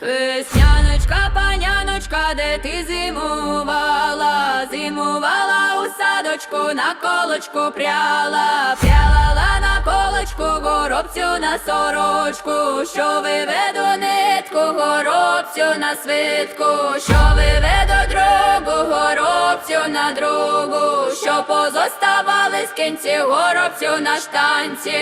Весняночка, паняночка, де ти зимувала, зимувала у садочку, на колочку пряла, пряла на колочку, горобцю на сорочку, що виведу нитку, горобцю на свитку, що виведу горобцю на другу, що позоставали з кінців горобцю на штанці.